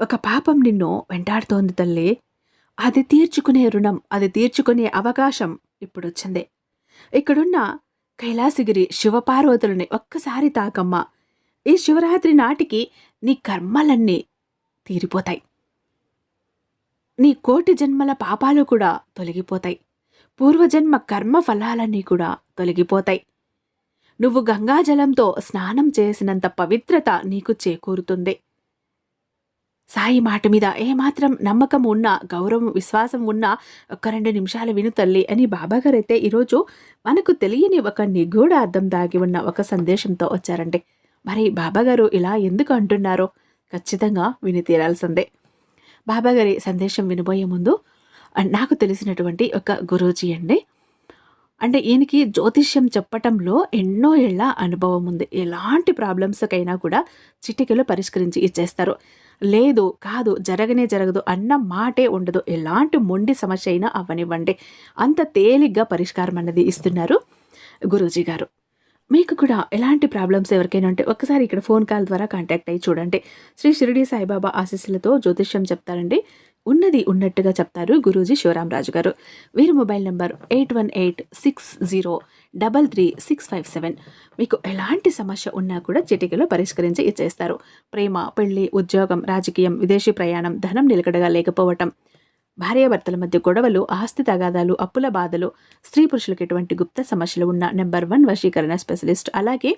ఒక పాపం నిన్ను వెంటాడుతోంది తల్లి. అది తీర్చుకునే రుణం అది తీర్చుకునే అవకాశం ఇప్పుడొచ్చింది. ఇక్కడున్న కైలాసగిరి శివపార్వతులని ఒక్కసారి తాకమ్మా. ఈ శివరాత్రి నాటికి నీ కర్మలన్నీ తీరిపోతాయి. నీ కోటి జన్మల పాపాలు కూడా తొలగిపోతాయి. పూర్వజన్మ కర్మ ఫలాలన్నీ కూడా తొలగిపోతాయి. నువ్వు గంగాజలంతో స్నానం చేసినంత పవిత్రత నీకు చేకూరుతుంది. సాయి మాట మీద ఏమాత్రం నమ్మకం ఉన్నా గౌరవం విశ్వాసం ఉన్నా ఒక రెండు నిమిషాలు విను తల్లి అని బాబాగారు అయితే ఈరోజు మనకు తెలియని ఒక నిగూఢ అర్థం దాగి ఉన్న ఒక సందేశంతో వచ్చారండి. మరి బాబాగారు ఇలా ఎందుకు అంటున్నారో ఖచ్చితంగా విని తీరాల్సిందే. బాబాగారి సందేశం వినబోయే ముందు నాకు తెలిసినటువంటి ఒక గురూజీ అండి. అంటే ఈయనకి జ్యోతిష్యం చెప్పటంలో ఎన్నో ఏళ్ళ అనుభవం ఉంది. ఎలాంటి ప్రాబ్లమ్స్కైనా కూడా చిటికలో పరిష్కరించి ఇచ్చేస్తారు. లేదు కాదు జరగనే జరగదు అన్న మాటే ఉండదు. ఎలాంటి మొండి సమస్య అయినా అవ్వనివ్వండి అంత తేలిగ్గా పరిష్కారం అన్నది ఇస్తున్నారు గురూజీ గారు. మీకు కూడా ఎలాంటి ప్రాబ్లమ్స్ ఎవరికైనా ఉంటే ఒకసారి ఇక్కడ ఫోన్ కాల్ ద్వారా కాంటాక్ట్ అయ్యి చూడండి. శ్రీ షిరిడి సాయిబాబా ఆశీస్సులతో జ్యోతిష్యం చెప్తారండి. ఉన్నది ఉన్నట్టుగా చెప్తారు గురూజీ శివరామరాజు గారు. వీరి mobile number eight one eight six zero double three six five seven. మీకు ఎలాంటి సమస్య ఉన్నా కూడా చిటికలో పరిష్కరించి ఇచ్చేస్తారు. ప్రేమ పెళ్ళి ఉద్యోగం రాజకీయం విదేశీ ప్రయాణం ధనం నిలకడగా లేకపోవటం. భార్యాభర్తల మధ్య గొడవలు ఆస్తి తగాదాలు అప్పుల బాధలు స్త్రీ పురుషులకు ఎటువంటి గుప్త సమస్యలు ఉన్న నెంబర్ వన్ వశీకరణ స్పెషలిస్ట్. అలాగే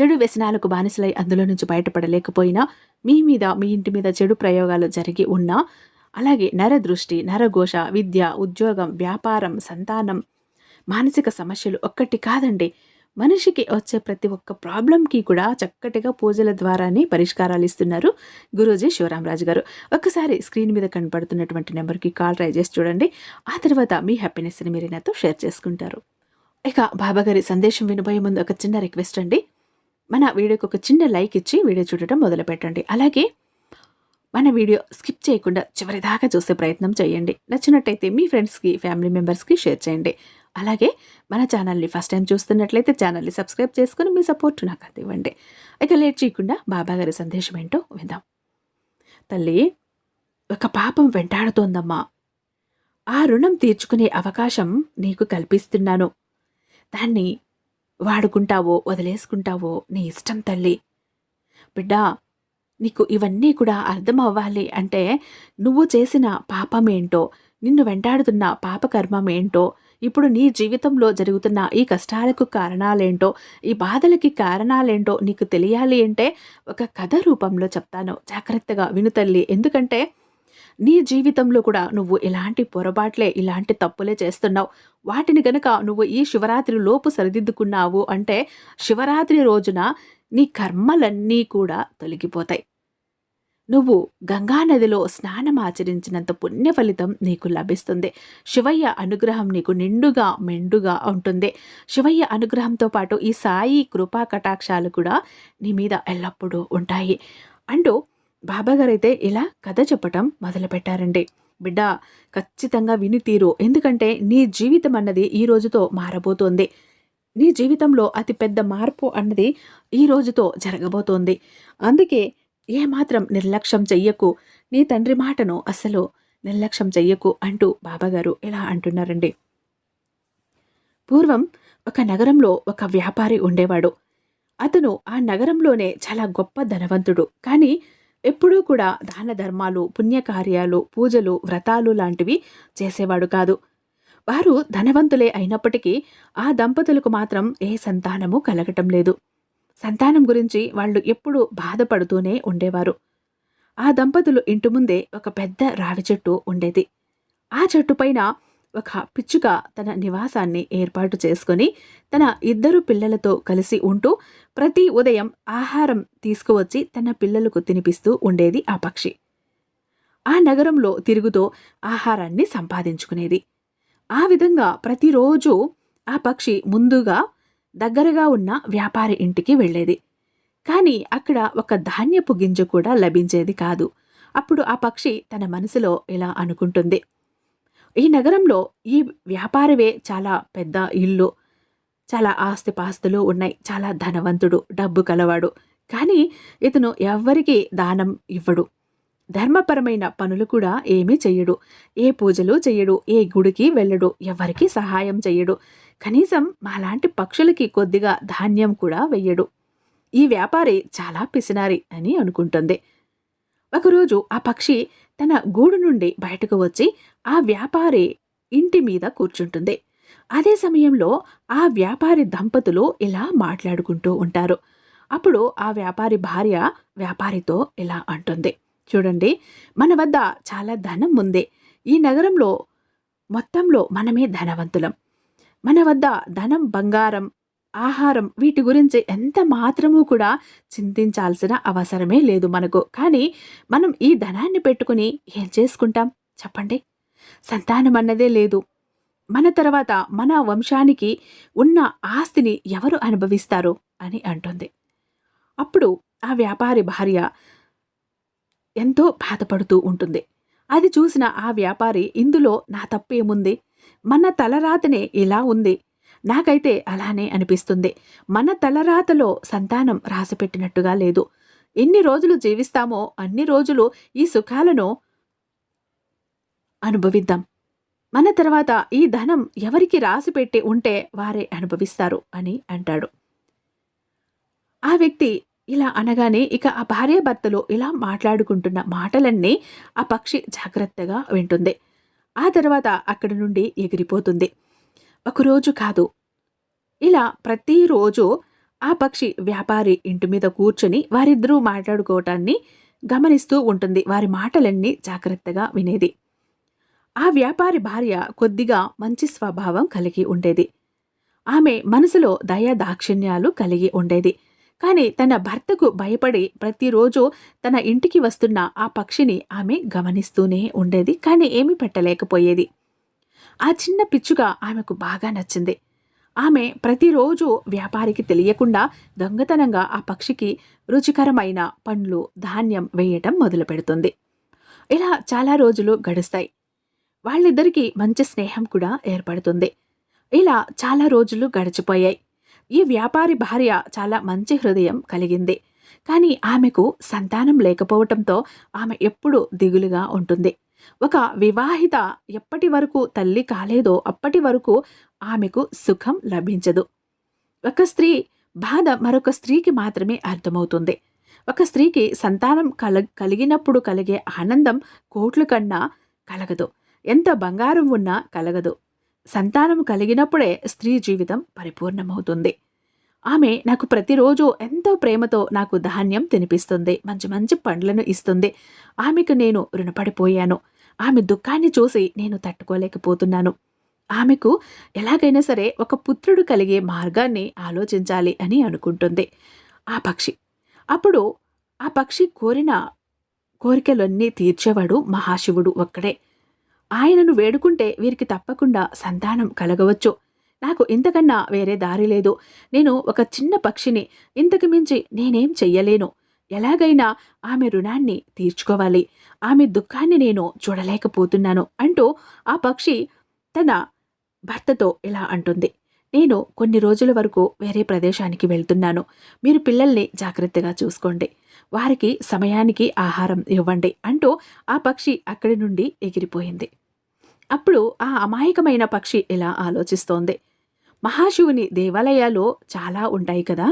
చెడు వ్యసనాలకు బానిసలై అందులో నుంచి బయటపడలేకపోయినా మీ మీద మీ ఇంటి మీద చెడు ప్రయోగాలు జరిగి ఉన్నా అలాగే నరదృష్టి నరఘోష విద్య ఉద్యోగం వ్యాపారం సంతానం మానసిక సమస్యలు ఒక్కటి కాదండి. మనిషికి వచ్చే ప్రతి ఒక్క ప్రాబ్లంకి కూడా చక్కటిగా పూజల ద్వారానే పరిష్కారాలు ఇస్తున్నారు గురూజీ శివరామరాజు గారు. ఒక్కసారి స్క్రీన్ మీద కనపడుతున్నటువంటి నెంబర్కి కాల్ ట్రై చేసి చూడండి. ఆ తర్వాత మీ హ్యాపీనెస్ని మీరు నాతో షేర్ చేసుకుంటారు. ఇక బాబాగారి సందేశం వినబోయే ముందు ఒక చిన్న రిక్వెస్ట్ అండి. మన వీడియోకి ఒక చిన్న లైక్ ఇచ్చి వీడియో చూడటం మొదలు పెట్టండి. అలాగే మన వీడియో స్కిప్ చేయకుండా చివరిదాకా చూసే ప్రయత్నం చేయండి. నచ్చినట్టయితే మీ ఫ్రెండ్స్కి ఫ్యామిలీ మెంబర్స్కి షేర్ చేయండి. అలాగే మన ఛానల్ని ఫస్ట్ టైం చూస్తున్నట్లయితే ఛానల్ని సబ్స్క్రైబ్ చేసుకుని మీ సపోర్ట్ నాకు అందివ్వండి. ఇక లేట్ చేయకుండా బాబాగారి సందేశం ఏంటో విందాం. తల్లి ఒక పాపం వెంటాడుతోందమ్మా. ఆ రుణం తీర్చుకునే అవకాశం నీకు కల్పిస్తున్నాను. దాన్ని వాడుకుంటావో వదిలేసుకుంటావో నీ ఇష్టం తల్లి. బిడ్డా నీకు ఇవన్నీ కూడా అర్థం అవ్వాలి అంటే నువ్వు చేసిన పాపమేంటో నిన్ను వెంటాడుతున్న పాపకర్మం ఏంటో ఇప్పుడు నీ జీవితంలో జరుగుతున్న ఈ కష్టాలకు కారణాలేంటో ఈ బాధలకి కారణాలేంటో నీకు తెలియాలి అంటే ఒక కథ రూపంలో చెప్తాను. జాగ్రత్తగా వినుతల్లి ఎందుకంటే నీ జీవితంలో కూడా నువ్వు ఇలాంటి పొరపాట్లే ఇలాంటి తప్పులే చేస్తున్నావు. వాటిని గనక నువ్వు ఈ శివరాత్రి లోపు సరిదిద్దుకున్నావు అంటే శివరాత్రి రోజున నీ కర్మలన్నీ కూడా తొలగిపోతాయి. నువ్వు గంగానదిలో స్నానం ఆచరించినంత పుణ్య ఫలితం నీకు లభిస్తుంది. శివయ్య అనుగ్రహం నీకు నిండుగా మెండుగా ఉంటుంది. శివయ్య అనుగ్రహంతో పాటు ఈ సాయి కృపా కటాక్షాలు కూడా నీ మీద ఎల్లప్పుడూ ఉంటాయి. అంటూ బాబాగారైతే ఇలా కథ చెప్పటం మొదలుపెట్టారండి. బిడ్డ ఖచ్చితంగా విని తీరు. ఎందుకంటే నీ జీవితం అన్నది ఈ రోజుతో మారబోతోంది. నీ జీవితంలో అతిపెద్ద మార్పు అన్నది ఈ రోజుతో జరగబోతోంది. అందుకే ఏమాత్రం నిర్లక్ష్యం చెయ్యకు. నీ తండ్రి మాటను అస్సలు నిర్లక్ష్యం చెయ్యకు అంటూ బాబాగారు ఇలా అంటున్నారండి. పూర్వం ఒక నగరంలో ఒక వ్యాపారి ఉండేవాడు. అతను ఆ నగరంలోనే చాలా గొప్ప ధనవంతుడు. కానీ ఎప్పుడూ కూడా దాన ధర్మాలు పుణ్యకార్యాలు పూజలు వ్రతాలు లాంటివి చేసేవాడు కాదు. వారు ధనవంతులే అయినప్పటికీ ఆ దంపతులకు మాత్రం ఏ సంతానము కలగటం లేదు. సంతానం గురించి వాళ్ళు ఎప్పుడూ బాధపడుతూనే ఉండేవారు. ఆ దంపతులు ఇంటి ముందే ఒక పెద్ద రావి చెట్టు ఉండేది. ఆ చెట్టు పైన ఒక పిచ్చుక తన నివాసాన్ని ఏర్పాటు చేసుకుని తన ఇద్దరు పిల్లలతో కలిసి ఉంటూ ప్రతి ఉదయం ఆహారం తీసుకువచ్చి తన పిల్లలకు తినిపిస్తూ ఉండేది ఆ పక్షి. ఆ నగరంలో తిరుగుతూ ఆహారాన్ని సంపాదించుకునేది. ఆ విధంగా ప్రతిరోజు ఆ పక్షి ముందుగా దగ్గరగా ఉన్న వ్యాపారి ఇంటికి వెళ్ళేది. కానీ అక్కడ ఒక ధాన్యపు గింజ కూడా లభించేది కాదు. అప్పుడు ఆ పక్షి తన మనసులో ఇలా అనుకుంటుంది. ఈ నగరంలో ఈ వ్యాపారవే చాలా పెద్ద ఇల్లు. చాలా ఆస్తిపాస్తులు ఉన్నాయి. చాలా ధనవంతుడు డబ్బు కలవాడు. కానీ ఇతను ఎవ్వరికీ దానం ఇవ్వడు. ధర్మపరమైన పనులు కూడా ఏమీ చెయ్యడు. ఏ పూజలు చెయ్యడు. ఏ గుడికి వెళ్ళడు. ఎవరికి సహాయం చెయ్యడు. కనీసం మాలాంటి పక్షులకి కొద్దిగా ధాన్యం కూడా వెయ్యడు. ఈ వ్యాపారి చాలా పిసినారి అని అనుకుంటుంది. ఒకరోజు ఆ పక్షి తన గూడు నుండి బయటకు వచ్చి ఆ వ్యాపారి ఇంటి మీద కూర్చుంటుంది. అదే సమయంలో ఆ వ్యాపారి దంపతులు ఇలా మాట్లాడుకుంటూ ఉంటారు. అప్పుడు ఆ వ్యాపారి భార్య వ్యాపారితో ఇలా అంటుంది. చూడండి మన వద్ద చాలా ధనం ఉంది. ఈ నగరంలో మొత్తంలో మనమే ధనవంతులం. మన వద్ద ధనం బంగారం ఆహారం వీటి గురించి ఎంత మాత్రము కూడా చింతించాల్సిన అవసరమే లేదు మనకు. కానీ మనం ఈ ధనాన్ని పెట్టుకుని ఏం చేసుకుంటాం? చెప్పండి. సంతానం అన్నదే లేదు. మన తర్వాత మన వంశానికి ఉన్న ఆస్తిని ఎవరు అనుభవిస్తారు? అని అంటుంది. అప్పుడు ఆ వ్యాపారి భార్య ఎంతో బాధపడుతూ ఉంటుంది. అది చూసిన ఆ వ్యాపారి ఇందులో నా తప్పేముంది? మన తలరాతనే ఇలా ఉంది. నాకైతే అలానే అనిపిస్తుంది. మన తలరాతలో సంతానం రాసిపెట్టినట్టుగా లేదు. ఎన్ని రోజులు జీవిస్తామో అన్ని రోజులు ఈ సుఖాలను అనుభవిద్దాం. మన తర్వాత ఈ ధనం ఎవరికి రాసిపెట్టి ఉంటే వారే అనుభవిస్తారు అని అంటాడు. ఆ వ్యక్తి ఇలా అనగానే ఇక ఆ భార్యాభర్తలు ఇలా మాట్లాడుకుంటున్న మాటలన్నీ ఆ పక్షి జాగ్రత్తగా వింటుంది. ఆ తర్వాత అక్కడి నుండి ఎగిరిపోతుంది. ఒకరోజు కాదు. ఇలా ప్రతిరోజు ఆ పక్షి వ్యాపారి ఇంటి మీద కూర్చొని వారిద్దరూ మాట్లాడుకోవటాన్ని గమనిస్తూ ఉంటుంది. వారి మాటలన్నీ జాగ్రత్తగా వినేది. ఆ వ్యాపారి భార్య కొద్దిగా మంచి స్వభావం కలిగి ఉండేది. ఆమె మనసులో దయ దాక్షిణ్యాలు కలిగి ఉండేది. కానీ తన భర్తకు భయపడి ప్రతిరోజు తన ఇంటికి వస్తున్న ఆ పక్షిని ఆమె గమనిస్తూనే ఉండేది కానీ ఏమీ పెట్టలేకపోయేది. ఆ చిన్న పిచ్చుక ఆమెకు బాగా నచ్చింది. ఆమె ప్రతిరోజు వ్యాపారికి తెలియకుండా దొంగతనంగా ఆ పక్షికి రుచికరమైన పండ్లు ధాన్యం వేయటం మొదలు పెడుతుంది ఇలా చాలా రోజులు గడుస్తాయి. వాళ్ళిద్దరికీ మంచి స్నేహం కూడా ఏర్పడుతుంది. ఇలా చాలా రోజులు గడిచిపోయాయి. ఈ వ్యాపారి భార్య చాలా మంచి హృదయం కలిగింది. కానీ ఆమెకు సంతానం లేకపోవటంతో ఆమె ఎప్పుడు దిగులుగా ఉంటుంది. ఒక వివాహిత ఎప్పటి వరకు తల్లి కాలేదో అప్పటి వరకు ఆమెకు సుఖం లభించదు. ఒక స్త్రీ బాధ మరొక స్త్రీకి మాత్రమే అర్థమవుతుంది. ఒక స్త్రీకి సంతానం కల కలిగినప్పుడు కలిగే ఆనందం కోట్లు కన్నా కలగదు. ఎంత బంగారం ఉన్నా కలగదు. సంతానం కలిగినప్పుడే స్త్రీ జీవితం పరిపూర్ణమవుతుంది. ఆమె నాకు ప్రతిరోజు ఎంతో ప్రేమతో నాకు ధాన్యం తినిపిస్తుంది మంచి మంచి పండ్లను ఇస్తుంది. ఆమెకు నేను రుణపడిపోయాను. ఆమె దుఃఖాన్ని చూసి నేను తట్టుకోలేకపోతున్నాను. ఆమెకు ఎలాగైనా సరే ఒక పుత్రుడు కలిగే మార్గాన్ని ఆలోచించాలి అని అనుకుంటుంది. ఆ పక్షి. అప్పుడు ఆ పక్షి కోరిన కోరికలన్నీ తీర్చేవాడు మహాశివుడు ఒక్కడే. ఆయనను వేడుకుంటే వీరికి తప్పకుండా సంతానం కలగవచ్చు. నాకు ఇంతకన్నా వేరే దారి లేదు. నేను ఒక చిన్న పక్షిని ఇంతకు మించి నేనేం చెయ్యలేను. ఎలాగైనా ఆమె రుణాన్ని తీర్చుకోవాలి. ఆమె దుఃఖాన్ని నేను చూడలేకపోతున్నాను అంటూ ఆ పక్షి తన భర్తతో ఇలా అంటుంది. నేను కొన్ని రోజుల వరకు వేరే ప్రదేశానికి వెళ్తున్నాను. మీరు పిల్లల్ని జాగ్రత్తగా చూసుకోండి. వారికి సమయానికి ఆహారం ఇవ్వండి అంటూ ఆ పక్షి అక్కడి నుండి ఎగిరిపోయింది. అప్పుడు ఆ అమాయకమైన పక్షి ఇలా ఆలోచిస్తోంది. మహాశివుని దేవాలయాలు చాలా ఉంటాయి కదా.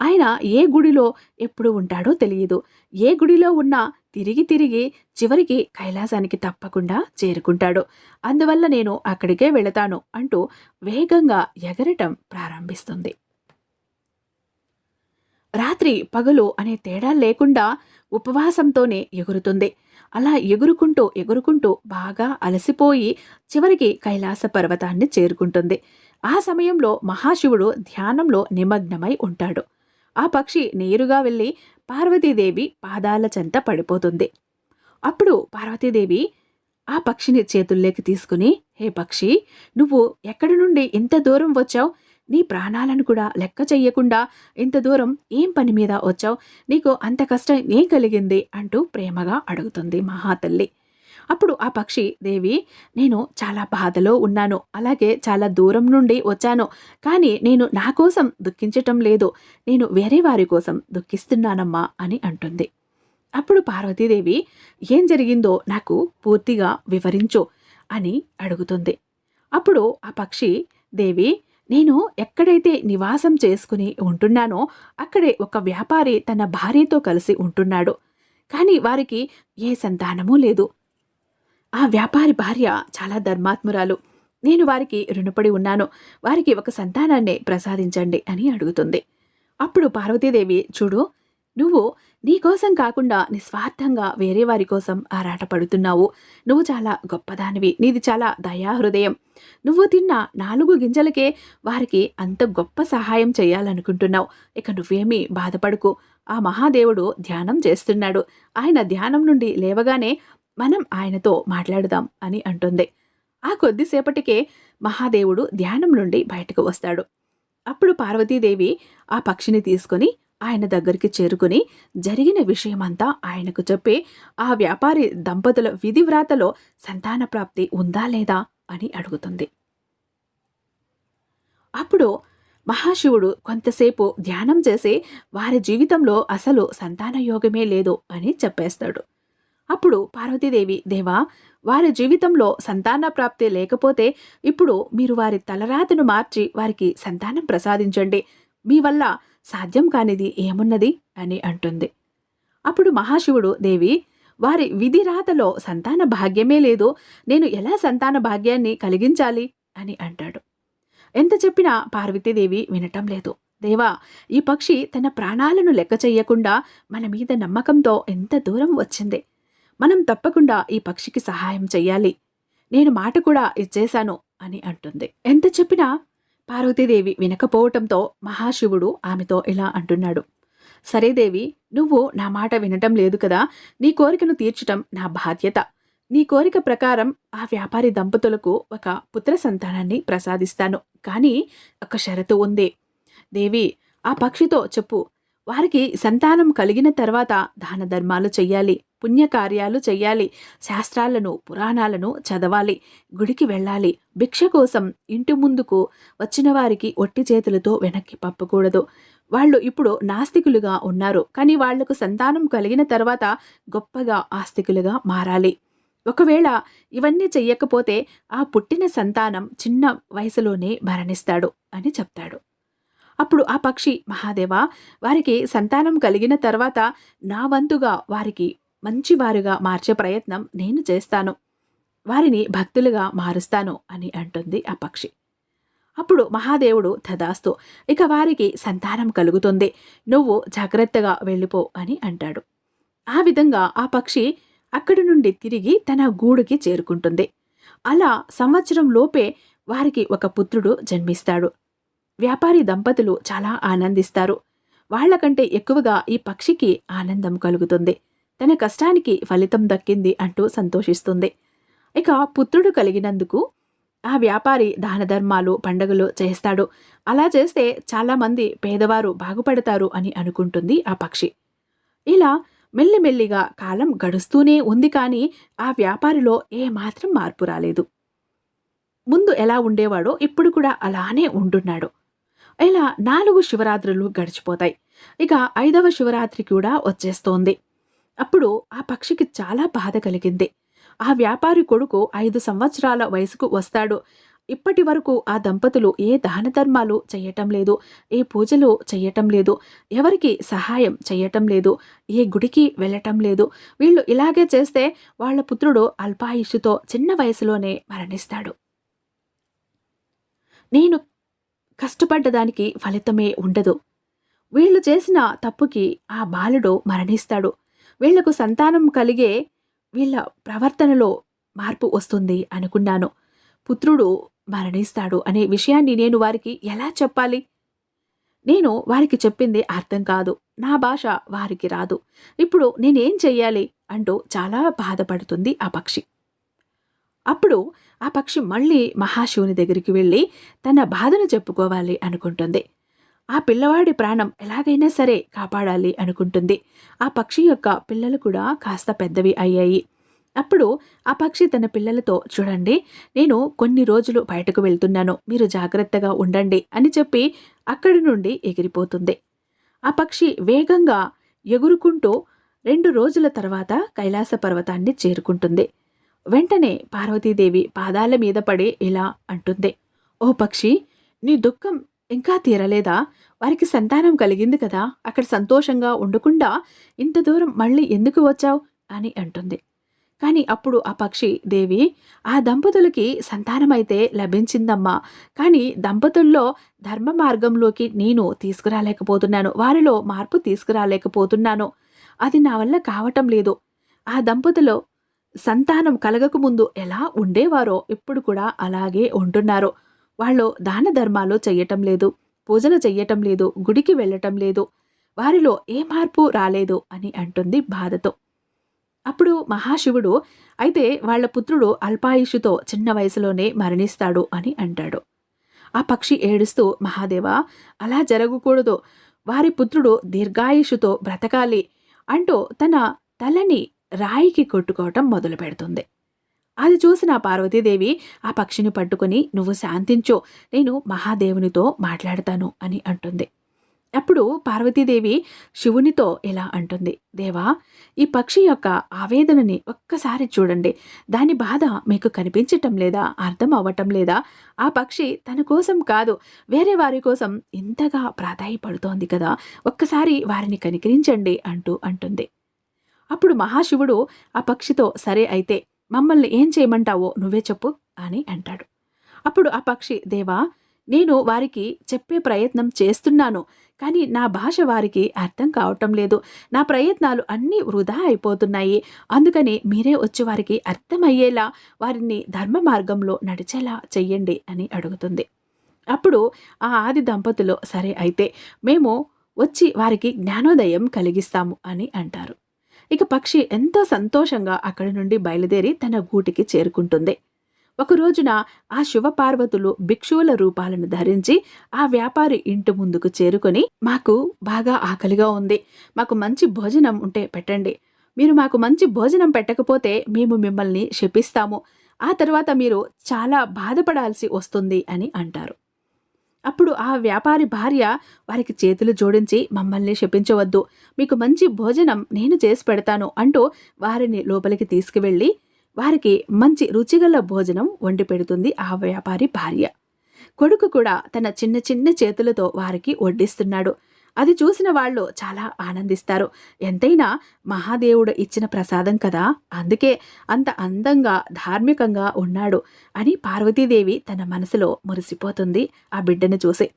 ఆయన ఏ గుడిలో ఎప్పుడు ఉంటాడో తెలియదు. ఏ గుడిలో ఉన్నా తిరిగి తిరిగి చివరికి కైలాసానికి తప్పకుండా చేరుకుంటాడు. అందువల్ల నేను అక్కడికే వెళతాను అంటూ వేగంగా ఎగరటం ప్రారంభిస్తుంది. రాత్రి పగలు అనే తేడా లేకుండా ఉపవాసంతోనే ఎగురుతుంది. అలా ఎగురుకుంటూ ఎగురుకుంటూ బాగా అలసిపోయి చివరికి కైలాస పర్వతాన్ని చేరుకుంటుంది. ఆ సమయంలో మహాశివుడు ధ్యానంలో నిమగ్నమై ఉంటాడు. ఆ పక్షి నేరుగా వెళ్ళి పార్వతీదేవి పాదాల చెంత పడిపోతుంది. అప్పుడు పార్వతీదేవి ఆ పక్షిని చేతుల్లోకి తీసుకుని హే పక్షి నువ్వు ఎక్కడి నుండి ఇంత దూరం వచ్చావు? నీ ప్రాణాలను కూడా లెక్క చెయ్యకుండా ఇంత దూరం ఏం పని మీద వచ్చావు? నీకు అంత కష్టం ఏం కలిగింది? అంటూ ప్రేమగా అడుగుతుంది మహాతల్లి. అప్పుడు ఆ పక్షి దేవి నేను చాలా బాధలో ఉన్నాను. అలాగే చాలా దూరం నుండి వచ్చాను. కానీ నేను నా కోసం దుఃఖించటం లేదు. నేను వేరే వారి కోసం దుఃఖిస్తున్నానమ్మా అని అంటుంది. అప్పుడు పార్వతీదేవి ఏం జరిగిందో నాకు పూర్తిగా వివరించు అని అడుగుతుంది. అప్పుడు ఆ పక్షి దేవి నేను ఎక్కడైతే నివాసం చేసుకుని ఉంటున్నానో అక్కడే ఒక వ్యాపారి తన భార్యతో కలిసి ఉంటున్నాడు. కానీ వారికి ఏ సంతానమూ లేదు. ఆ వ్యాపారి భార్య చాలా ధర్మాత్మురాలు. నేను వారికి రుణపడి ఉన్నాను. వారికి ఒక సంతానాన్ని ప్రసాదించండి అని అడుగుతుంది. అప్పుడు పార్వతీదేవి చూడు నువ్వు నీ కోసం కాకుండా నిస్వార్థంగా వేరే వారి కోసం ఆరాటపడుతున్నావు. నువ్వు చాలా గొప్పదానివి. నీది చాలా దయాహృదయం. నువ్వు తిన్న నాలుగు గింజలకే వారికి అంత గొప్ప సహాయం చేయాలనుకుంటున్నావు. ఇక నువ్వేమీ బాధపడుకు. ఆ మహాదేవుడు ధ్యానం చేస్తున్నాడు. ఆయన ధ్యానం నుండి లేవగానే మనం ఆయనతో మాట్లాడదాం అని అంటుంది. ఆ కొద్దిసేపటికే మహాదేవుడు ధ్యానం నుండి బయటకు వస్తాడు. అప్పుడు పార్వతీదేవి ఆ పక్షిని తీసుకొని ఆయన దగ్గరికి చేరుకుని జరిగిన విషయమంతా ఆయనకు చెప్పి ఆ వ్యాపారి దంపతుల విధివ్రాతలో సంతాన ప్రాప్తి ఉందా లేదా? అని అడుగుతుంది. అప్పుడు మహాశివుడు కొంతసేపు ధ్యానం చేసి వారి జీవితంలో అసలు సంతాన యోగమే లేదు అని చెప్పేస్తాడు. అప్పుడు పార్వతీదేవి దేవా వారి జీవితంలో సంతాన ప్రాప్తి లేకపోతే ఇప్పుడు మీరు వారి తలరాతను మార్చి వారికి సంతానం ప్రసాదించండి. మీ వల్ల సాధ్యం కానిది ఏమున్నది? అని అంటుంది. అప్పుడు మహాశివుడు దేవి వారి విధి రాతలో సంతాన భాగ్యమే లేదు. నేను ఎలా సంతాన భాగ్యాన్ని కలిగించాలి? అని అంటాడు. ఎంత చెప్పినా పార్వతీదేవి వినటం లేదు. దేవా ఈ పక్షి తన ప్రాణాలను లెక్క చెయ్యకుండా మన మీద నమ్మకంతో ఎంత దూరం వచ్చింది? మనం తప్పకుండా ఈ పక్షికి సహాయం చెయ్యాలి. నేను మాట కూడా ఇచ్చేశాను అని అంటుంది. ఎంత చెప్పినా పార్వతీదేవి వినకపోవటంతో మహాశివుడు ఆమెతో ఇలా అంటున్నాడు. సరే దేవి నువ్వు నా మాట వినటం లేదు కదా. నీ కోరికను తీర్చటం నా బాధ్యత. నీ కోరిక ప్రకారం ఆ వ్యాపారి దంపతులకు ఒక పుత్ర సంతానాన్ని ప్రసాదిస్తాను. కానీ ఒక షరతు ఉంది. దేవి ఆ పక్షితో చెప్పు. వారికి సంతానం కలిగిన తర్వాత దాన ధర్మాలు చెయ్యాలి. పుణ్యకార్యాలు చెయ్యాలి. శాస్త్రాలను పురాణాలను చదవాలి. గుడికి వెళ్ళాలి. భిక్ష కోసం ఇంటి ముందుకు వచ్చిన వారికి ఒట్టి చేతులతో వెనక్కి పంపకూడదు. వాళ్ళు ఇప్పుడు నాస్తికులుగా ఉన్నారు. కానీ వాళ్ళకు సంతానం కలిగిన తర్వాత గొప్పగా ఆస్తికులుగా మారాలి. ఒకవేళ ఇవన్నీ చెయ్యకపోతే ఆ పుట్టిన సంతానం చిన్న వయసులోనే మరణిస్తాడు అని చెప్తాడు. అప్పుడు ఆ పక్షి మహాదేవ వారికి సంతానం కలిగిన తర్వాత నా వంతుగా వారికి మంచివారుగా మార్చే ప్రయత్నం నేను చేస్తాను. వారిని భక్తులుగా మారుస్తాను అని అంటుంది ఆ పక్షి. అప్పుడు మహాదేవుడు తదాస్తు ఇక వారికి సంతానం కలుగుతుంది. నువ్వు జాగ్రత్తగా వెళ్ళిపో అని అంటాడు. ఆ విధంగా ఆ పక్షి అక్కడి నుండి తిరిగి తన గూడుకి చేరుకుంటుంది. అలా సంవత్సరం లోపే వారికి ఒక పుత్రుడు జన్మిస్తాడు. వ్యాపారి దంపతులు చాలా ఆనందిస్తారు. వాళ్ళకంటే ఎక్కువగా ఈ పక్షికి ఆనందం కలుగుతుంది. తన కష్టానికి ఫలితం దక్కింది అంటూ సంతోషిస్తుంది. ఇక పుత్రుడు కలిగినందుకు ఆ వ్యాపారి దాన ధర్మాలు పండగలు చేస్తాడు. అలా చేస్తే చాలామంది పేదవారు బాగుపడతారు అని అనుకుంటుంది ఆ పక్షి. ఇలా మెల్లిమెల్లిగా కాలం గడుస్తూనే ఉంది కానీ ఆ వ్యాపారిలో ఏమాత్రం మార్పు రాలేదు. ముందు ఎలా ఉండేవాడో ఇప్పుడు కూడా అలానే ఉంటున్నాడు. ఇలా నాలుగు శివరాత్రులు గడిచిపోతాయి. ఇక ఐదవ శివరాత్రి కూడా వచ్చేస్తోంది. అప్పుడు ఆ పక్షికి చాలా బాధ కలిగింది. ఆ వ్యాపారి కొడుకు ఐదు సంవత్సరాల వయసుకు వస్తాడు. ఇప్పటి వరకు ఆ దంపతులు ఏ దాన ధర్మాలు చెయ్యటం లేదు ఏ పూజలు చెయ్యటం లేదు ఎవరికి సహాయం చెయ్యటం లేదు ఏ గుడికి వెళ్ళటం లేదు. వీళ్ళు ఇలాగే చేస్తే వాళ్ళ పుత్రుడు అల్పాయుషుతో చిన్న వయసులోనే మరణిస్తాడు. నేను కష్టపడ్డదానికి ఫలితమే ఉండదు. వీళ్ళు చేసిన తప్పుకి ఆ బాలుడు మరణిస్తాడు. వీళ్ళకు సంతానం కలిగే వీళ్ళ ప్రవర్తనలో మార్పు వస్తుంది అనుకున్నాను. పుత్రుడు మరణిస్తాడు అనే విషయాన్ని నేను వారికి ఎలా చెప్పాలి? నేను వారికి చెప్పింది అర్థం కాదు. నా భాష వారికి రాదు. ఇప్పుడు నేనేం చెయ్యాలి? అంటూ చాలా బాధపడుతుంది ఆ పక్షి. అప్పుడు ఆ పక్షి మళ్ళీ మహాశివుని దగ్గరికి వెళ్ళి తన బాధను చెప్పుకోవాలి అనుకుంటుంది. ఆ పిల్లవాడి ప్రాణం ఎలాగైనా సరే కాపాడాలి అనుకుంటుంది. ఆ పక్షి యొక్క పిల్లలు కూడా కాస్త పెద్దవి అయ్యాయి. అప్పుడు ఆ పక్షి తన పిల్లలతో చూడండి నేను కొన్ని రోజులు బయటకు వెళ్తున్నాను. మీరు జాగ్రత్తగా ఉండండి అని చెప్పి అక్కడి నుండి ఎగిరిపోతుంది. ఆ పక్షి వేగంగా ఎగురుకుంటూ రెండు రోజుల తర్వాత కైలాస పర్వతాన్ని చేరుకుంటుంది. వెంటనే పార్వతీదేవి పాదాల మీద పడి ఇలా అంటుంది. ఓ పక్షి నీ దుఃఖం ఇంకా తీరలేదా? వారికి సంతానం కలిగింది కదా. అక్కడ సంతోషంగా ఉండకుండా ఇంత దూరం మళ్ళీ ఎందుకు వచ్చావు? అని అంటుంది. కానీ అప్పుడు ఆ పక్షి దేవి ఆ దంపతులకి సంతానమైతే లభించిందమ్మా. కానీ దంపతుల్లో ధర్మ మార్గంలోకి నేను తీసుకురాలేకపోతున్నాను. వారిలో మార్పు తీసుకురాలేకపోతున్నాను. అది నా వల్ల కావటం లేదు. ఆ దంపతులు సంతానం కలగకముందు ఎలా ఉండేవారో ఇప్పుడు కూడా అలాగే ఉంటున్నారు. వాళ్ళు దాన ధర్మాలు చెయ్యటం లేదు పూజలు చెయ్యటం లేదు గుడికి వెళ్ళటం లేదు వారిలో ఏ మార్పు రాలేదు అని అంటుంది బాధతో. అప్పుడు మహాశివుడు అయితే వాళ్ళ పుత్రుడు అల్పాయుషుతో చిన్న వయసులోనే మరణిస్తాడు అని అంటాడు. ఆ పక్షి ఏడుస్తూ మహాదేవ అలా జరగకూడదు. వారి పుత్రుడు దీర్ఘాయుషుతో బ్రతకాలి అంటూ తన తలని రాయికి కొట్టుకోవటం మొదలు పెడుతుంది అది చూసిన పార్వతీదేవి ఆ పక్షిని పట్టుకుని నువ్వు శాంతించు నేను మహాదేవునితో మాట్లాడతాను అని అంటుంది. అప్పుడు పార్వతీదేవి శివునితో ఇలా అంటుంది. దేవా ఈ పక్షి యొక్క ఆవేదనని ఒక్కసారి చూడండి. దాని బాధ మీకు కనిపించటం లేదా అర్థం అవ్వటం లేదా? ఆ పక్షి తన కోసం కాదు వేరే వారి కోసం ఇంతగా ప్రాధాయపడుతోంది కదా ఒక్కసారి వారిని కనికరించండి అంటూ అంటుంది. అప్పుడు మహాశివుడు ఆ పక్షితో సరే అయితే మమ్మల్ని ఏం చేయమంటావో నువ్వే చెప్పు అని అంటాడు. అప్పుడు ఆ పక్షి దేవా నేను వారికి చెప్పే ప్రయత్నం చేస్తున్నాను కానీ నా భాష వారికి అర్థం కావటం లేదు. నా ప్రయత్నాలు అన్నీ వృధా అయిపోతున్నాయి. అందుకని మీరే వచ్చి వారికి అర్థమయ్యేలా వారిని ధర్మ మార్గంలో నడిచేలా చెయ్యండి అని అడుగుతుంది. అప్పుడు ఆ ఆది దంపతులు సరే అయితే మేము వచ్చి వారికి జ్ఞానోదయం కలిగిస్తాము అని అంటారు. ఇక పక్షి ఎంతో సంతోషంగా అక్కడి నుండి బయలుదేరి తన గూటికి చేరుకుంటుంది. ఒక రోజున ఆ శివపార్వతులు భిక్షువుల రూపాలను ధరించి ఆ వ్యాపారి ఇంటి ముందుకు చేరుకొని మాకు బాగా ఆకలిగా ఉంది. మాకు మంచి భోజనం ఉంటే పెట్టండి. మీరు మాకు మంచి భోజనం పెట్టకపోతే మేము మిమ్మల్ని శపిస్తాము. ఆ తర్వాత మీరు చాలా బాధపడాల్సి వస్తుంది అని అంటారు. అప్పుడు ఆ వ్యాపారి భార్య వారికి చేతులు జోడించి మమ్మల్ని శపించవద్దు. మీకు మంచి భోజనం నేను చేసి పెడతాను అంటూ వారిని లోపలికి తీసుకువెళ్ళి వారికి మంచి రుచిగల భోజనం వండి పెడుతుంది ఆ వ్యాపారి భార్య. కొడుకు కూడా తన చిన్న చిన్న చేతులతో వారికి వడ్డిస్తున్నాడు. అది చూసిన వాళ్ళు చాలా ఆనందిస్తారు. ఎంతైనా మహాదేవుడు ఇచ్చిన ప్రసాదం కదా? అందుకే అంత అందంగా ధార్మికంగా ఉన్నాడు అని పార్వతీదేవి తన మనసులో మురిసిపోతుంది ఆ బిడ్డను చూసి.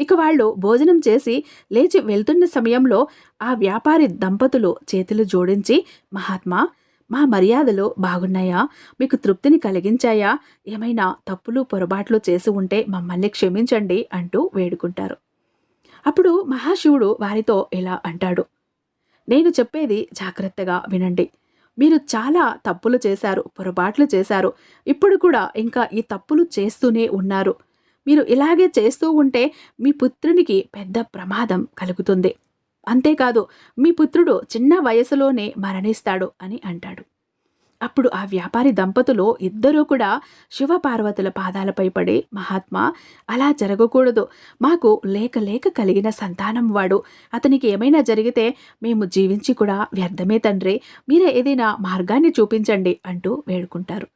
ఇక వాళ్ళు భోజనం చేసి లేచి వెళ్తున్న సమయంలో ఆ వ్యాపారి దంపతులు చేతులు జోడించి మహాత్మా మా మర్యాదలు బాగున్నాయా? మీకు తృప్తిని కలిగించాయా? ఏమైనా తప్పులు పొరపాట్లు చేసి ఉంటే మమ్మల్ని క్షమించండి అంటూ వేడుకుంటారు. అప్పుడు మహాశివుడు వారితో ఇలా అంటాడు. నేను చెప్పేది జాగ్రత్తగా వినండి. మీరు చాలా తప్పులు చేశారు పొరపాట్లు చేశారు. ఇప్పుడు కూడా ఇంకా ఈ తప్పులు చేస్తూనే ఉన్నారు. మీరు ఇలాగే చేస్తూ ఉంటే మీ పుత్రునికి పెద్ద ప్రమాదం కలుగుతుంది. అంతేకాదు మీ పుత్రుడు చిన్న వయసులోనే మరణిస్తాడు అని అంటాడు. అప్పుడు ఆ వ్యాపారి దంపతులు ఇద్దరూ కూడా శివపార్వతుల పాదాలపై పడి మహాత్మా అలా జరగకూడదు. మాకు లేక లేక కలిగిన సంతానం వాడు. అతనికి ఏమైనా జరిగితే మేము జీవించి కూడా వ్యర్థమే తండ్రి. మీరే ఏదైనా మార్గాన్ని చూపించండి అంటూ వేడుకుంటారు.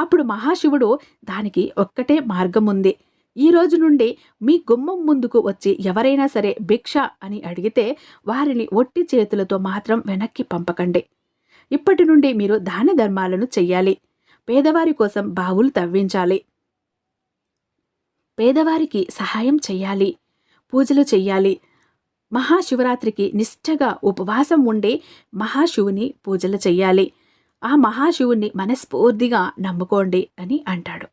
అప్పుడు మహాశివుడు దానికి ఒక్కటే మార్గం ఉంది ఈ రోజు నుండి మీ గుమ్మం ముందుకు వచ్చి ఎవరైనా సరే భిక్ష అని అడిగితే వారిని ఒట్టి చేతులతో మాత్రం వెనక్కి పంపకండి. ఇప్పటి నుండి మీరు దాన ధర్మాలను చెయ్యాలి. పేదవారి కోసం బావులు తవ్వించాలి. పేదవారికి సహాయం చెయ్యాలి. పూజలు చెయ్యాలి. మహాశివరాత్రికి నిష్ఠగా ఉపవాసం ఉండే మహాశివుని పూజలు చెయ్యాలి. ఆ మహాశివుణ్ణి మనస్ఫూర్తిగా నమ్ముకోండి అని అంటాడు.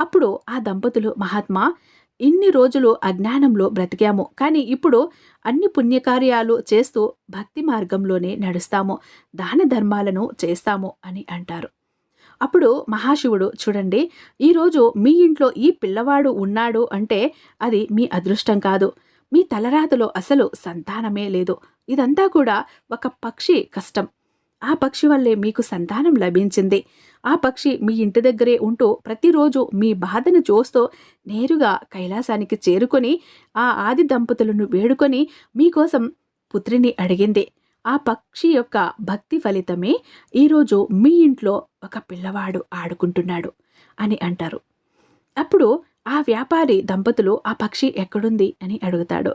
అప్పుడు ఆ దంపతులు మహాత్మా ఇన్ని రోజులు అజ్ఞానంలో బ్రతికాము. కానీ ఇప్పుడు అన్ని పుణ్యకార్యాలు చేస్తూ భక్తి మార్గంలోనే నడుస్తాము. దాన ధర్మాలను చేస్తాము అని అంటారు. అప్పుడు మహాశివుడు చూడండి ఈరోజు మీ ఇంట్లో ఈ పిల్లవాడు ఉన్నాడు అంటే అది మీ అదృష్టం కాదు. మీ తలరాతలో అసలు సంతానమే లేదు. ఇదంతా కూడా ఒక పక్షి కష్టం. ఆ పక్షి వల్లే మీకు సంతానం లభించింది. ఆ పక్షి మీ ఇంటి దగ్గరే ఉంటూ ప్రతిరోజు మీ బాధను చూస్తూ నేరుగా కైలాసానికి చేరుకొని ఆ ఆది దంపతులను వేడుకొని మీకోసం పుత్రిని అడిగింది. ఆ పక్షి యొక్క భక్తి ఫలితమే ఈరోజు మీ ఇంట్లో ఒక పిల్లవాడు ఆడుకుంటున్నాడు అని అంటారు. అప్పుడు ఆ వ్యాపారి దంపతులు ఆ పక్షి ఎక్కడుంది? అని అడుగుతాడు.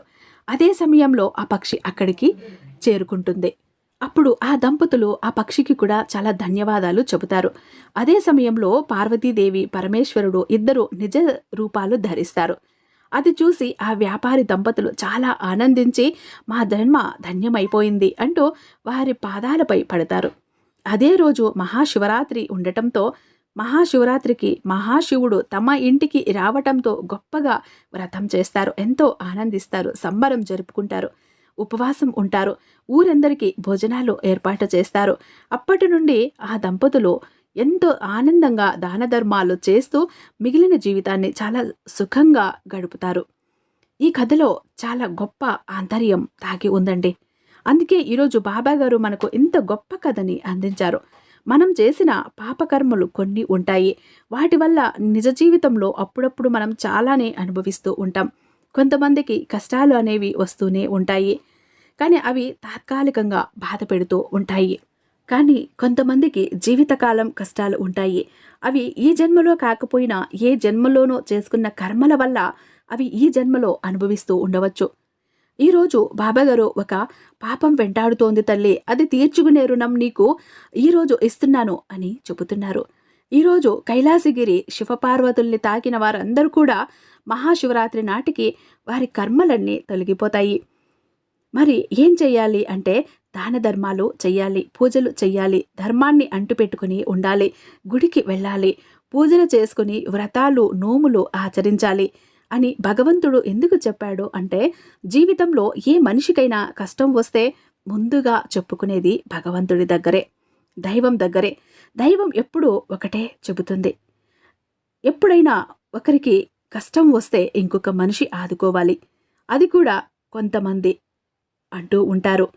అదే సమయంలో ఆ పక్షి అక్కడికి చేరుకుంటుంది. అప్పుడు ఆ దంపతులు ఆ పక్షికి కూడా చాలా ధన్యవాదాలు చెబుతారు. అదే సమయంలో పార్వతీదేవి పరమేశ్వరుడు ఇద్దరు నిజ రూపాలు ధరిస్తారు. అది చూసి ఆ వ్యాపారి దంపతులు చాలా ఆనందించి మా జన్మ ధన్యమైపోయింది అంటూ వారి పాదాలపై పడతారు. అదే రోజు మహాశివరాత్రి ఉండటంతో మహాశివరాత్రికి మహాశివుడు తమ ఇంటికి రావటంతో గొప్పగా వ్రతం చేస్తారు. ఎంతో ఆనందిస్తారు. సంబరం జరుపుకుంటారు. ఉపవాసం ఉంటారు. ఊరందరికీ భోజనాలు ఏర్పాటు చేస్తారు. అప్పటి నుండి ఆ దంపతులు ఎంతో ఆనందంగా దాన ధర్మాలు చేస్తూ మిగిలిన జీవితాన్ని చాలా సుఖంగా గడుపుతారు. ఈ కథలో చాలా గొప్ప ఆంతర్యం తాగి ఉందండి. అందుకే ఈరోజు బాబా గారు మనకు ఇంత గొప్ప కథని అందించారు. మనం చేసిన పాపకర్మలు కొన్ని ఉంటాయి. వాటి వల్ల నిజ జీవితంలో అప్పుడప్పుడు మనం చాలానే అనుభవిస్తూ ఉంటాం. కొంతమందికి కష్టాలు అనేవి వస్తూనే ఉంటాయి. కానీ అవి తాత్కాలికంగా బాధ పెడుతూ ఉంటాయి. కానీ కొంతమందికి జీవితకాలం కష్టాలు ఉంటాయి. అవి ఈ జన్మలో కాకపోయినా ఏ జన్మలోనో చేసుకున్న కర్మల వల్ల అవి ఈ జన్మలో అనుభవిస్తూ ఉండవచ్చు. ఈరోజు బాబాగారు ఒక పాపం వెంటాడుతోంది తల్లి. అది తీర్చుకునే రుణం నీకు ఈరోజు ఇస్తున్నాను అని చెబుతున్నారు. ఈరోజు కైలాసగిరి శివపార్వతుల్ని తాకిన వారందరూ కూడా మహాశివరాత్రి నాటికి వారి కర్మలన్నీ తొలగిపోతాయి. మరి ఏం చెయ్యాలి అంటే దాన ధర్మాలు చెయ్యాలి పూజలు చెయ్యాలి ధర్మాన్ని అంటుపెట్టుకుని ఉండాలి గుడికి వెళ్ళాలి పూజలు చేసుకుని వ్రతాలు నోములు ఆచరించాలి అని భగవంతుడు ఎందుకు చెప్పాడు అంటే జీవితంలో ఏ మనిషికైనా కష్టం వస్తే ముందుగా చెప్పుకునేది భగవంతుడి దగ్గరే. దైవం దగ్గరే. దైవం ఎప్పుడూ ఒకటే చెబుతుంది. ఎప్పుడైనా ఒకరికి కష్టం వస్తే ఇంకొక మనిషి ఆదుకోవాలి. అది కూడా కొంతమంది అంటూ ఉంటారు.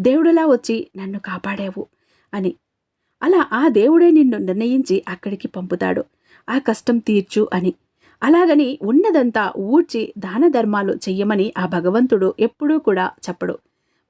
దేవుడులా వచ్చి నన్ను కాపాడావు అని. అలా ఆ దేవుడే నిన్ను నిర్ణయించి అక్కడికి పంపుతాడు. ఆ కష్టం తీర్చు అని. అలాగని ఉన్నదంతా ఊడ్చి దాన ధర్మాలు చెయ్యమని ఆ భగవంతుడు ఎప్పుడూ కూడా చెప్పడు.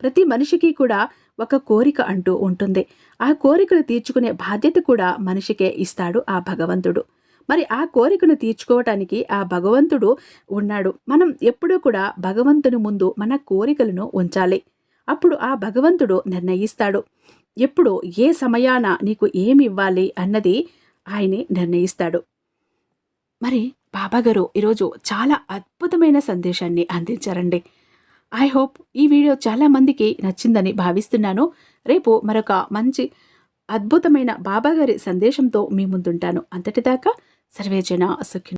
ప్రతి మనిషికి కూడా ఒక కోరిక అంటూ ఉంటుంది. ఆ కోరికను తీర్చుకునే బాధ్యత కూడా మనిషికే ఇస్తాడు ఆ భగవంతుడు. మరి ఆ కోరికను తీర్చుకోవటానికి ఆ భగవంతుడు ఉన్నాడు. మనం ఎప్పుడూ కూడా భగవంతుని ముందు మన కోరికలను ఉంచాలి. అప్పుడు ఆ భగవంతుడు నిర్ణయిస్తాడు. ఎప్పుడు ఏ సమయాన నీకు ఏమి ఇవ్వాలి అన్నది ఆయనే నిర్ణయిస్తాడు. మరి బాబాగారు ఈరోజు చాలా అద్భుతమైన సందేశాన్ని అందించారండి. ఐ హోప్ ఈ వీడియో చాలా మందికి నచ్చిందని భావిస్తున్నాను. రేపు మరొక మంచి అద్భుతమైన బాబాగారి సందేశంతో మీ ముందుంటాను. అంతటిదాకా సర్వేజన సుఖి